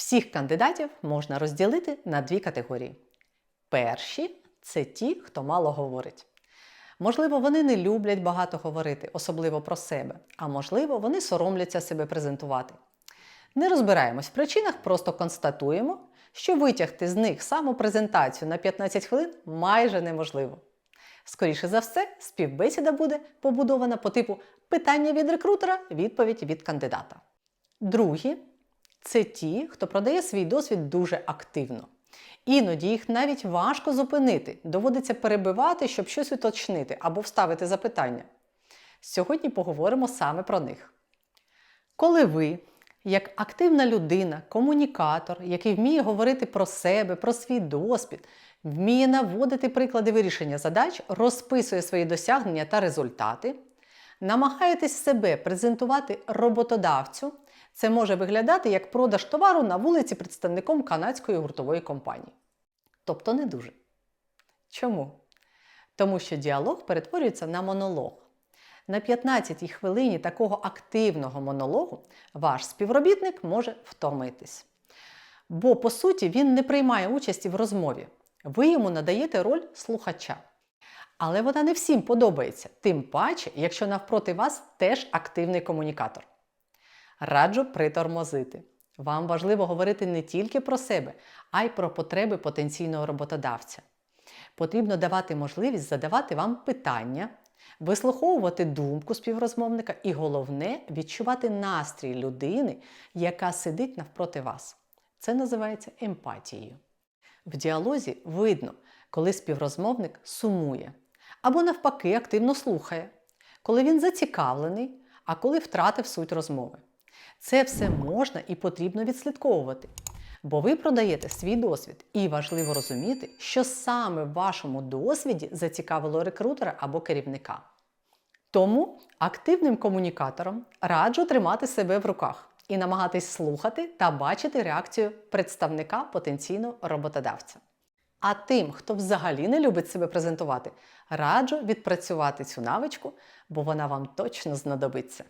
Всіх кандидатів можна розділити на дві категорії. Перші це ті, хто мало говорить. Можливо, вони не люблять багато говорити, особливо про себе, а можливо, вони соромляться себе презентувати. Не розбираємось в причинах, просто констатуємо, що витягти з них самопрезентацію на 15 хвилин майже неможливо. Скоріше за все, співбесіда буде побудована по типу питання від рекрутера, відповідь від кандидата. Другі це ті, хто продає свій досвід дуже активно. Іноді їх навіть важко зупинити, доводиться перебивати, щоб щось уточнити або вставити запитання. Сьогодні поговоримо саме про них. Коли ви, як активна людина, комунікатор, який вміє говорити про себе, про свій досвід, вміє наводити приклади вирішення задач, розписує свої досягнення та результати, намагаєтесь себе презентувати роботодавцю, це може виглядати як продаж товару на вулиці представником канадської гуртової компанії. Тобто не дуже. Чому? Тому що діалог перетворюється на монолог. На 15-й хвилині такого активного монологу ваш співробітник може втомитись. Бо, по суті, він не приймає участі в розмові. Ви йому надаєте роль слухача. Але вона не всім подобається, тим паче, якщо навпроти вас теж активний комунікатор. Раджу притормозити. Вам важливо говорити не тільки про себе, а й про потреби потенційного роботодавця. Потрібно давати можливість задавати вам питання, вислуховувати думку співрозмовника і головне відчувати настрій людини, яка сидить навпроти вас. Це називається емпатією. В діалозі видно, коли співрозмовник сумує або навпаки активно слухає, коли він зацікавлений, а коли втратив суть розмови. Це все можна і потрібно відслідковувати, бо ви продаєте свій досвід, і важливо розуміти, що саме в вашому досвіді зацікавило рекрутера або керівника. Тому активним комунікатором раджу тримати себе в руках і намагатись слухати та бачити реакцію представника потенційного роботодавця. А тим, хто взагалі не любить себе презентувати, раджу відпрацювати цю навичку, бо вона вам точно знадобиться.